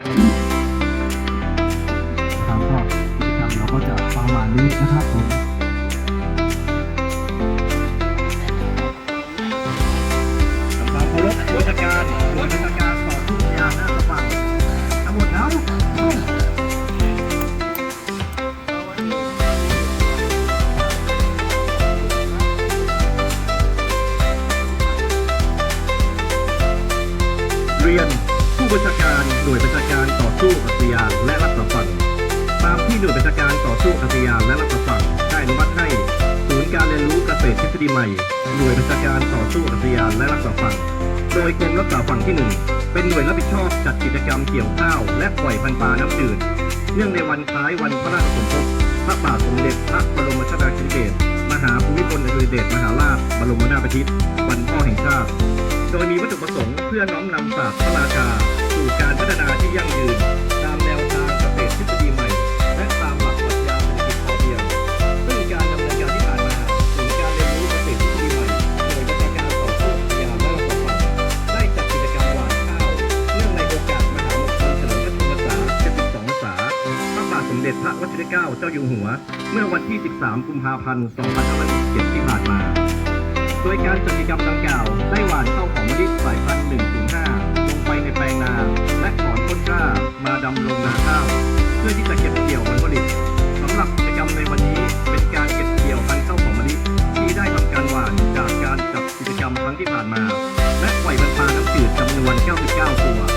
ครับก็กิจกรรมเราก็จะประมาณนี้นะครับผม บัญชาการหน่วยบัญชาการต่อสู้อากาศยานและรักษาฝั่งตามที่หน่วยบัญชาการต่อสู้อากาศยานและรักษาฝั่งได้อนุมัติให้ศูนย์การเรียนรู้เกษตรทฤษฎีใหม่ หน่วยบัญชาการต่อสู้อากาศยานและรักษาฝั่งโดยกรมรักษาฝั่งที่หนึ่งเป็นหน่วยรับผิดชอบจัดกิจกรรมเกี่ยวข้าวและปล่อยพันธุ์ปลาน้ำจืด เนื่องในวันคล้ายวันพระราชสมภพพระบาทสมเด็จพระบรมชนากาธิเบศรมหาภูมิพลอดุลยเดชมหาราชบรมนาถบพิตรวันพ่อแห่งชาติ โดยมีวัตถุประสงค์เพื่อน้อมนำศาสตร์พระราชา พระวชิรเกล้าเจ้าอยู่หัว เมื่อวันที่ 13 กุมภาพันธ์ 2567ที่ผ่านมา โดยการจัดกิจกรรมดังกล่าว ได้หว่านเข้าวหอมมะลิสายพันธุ์ 105 ลงไปในแปลงนา และถอนต้นกล้ามาดำลงนาข้าวเพื่อที่จะเก็บเกี่ยวผลผลิตสำหรับกิจกรรมในวันนี้เป็นการเก็บเกี่ยวพันธุ์ข้าวหอมมะลิที่ได้ทำการหว่านจากการจัดกิจกรรมครั้งที่ผ่านมา และปล่อยพันปลาน้ำจืดจำนวน 99 ตัว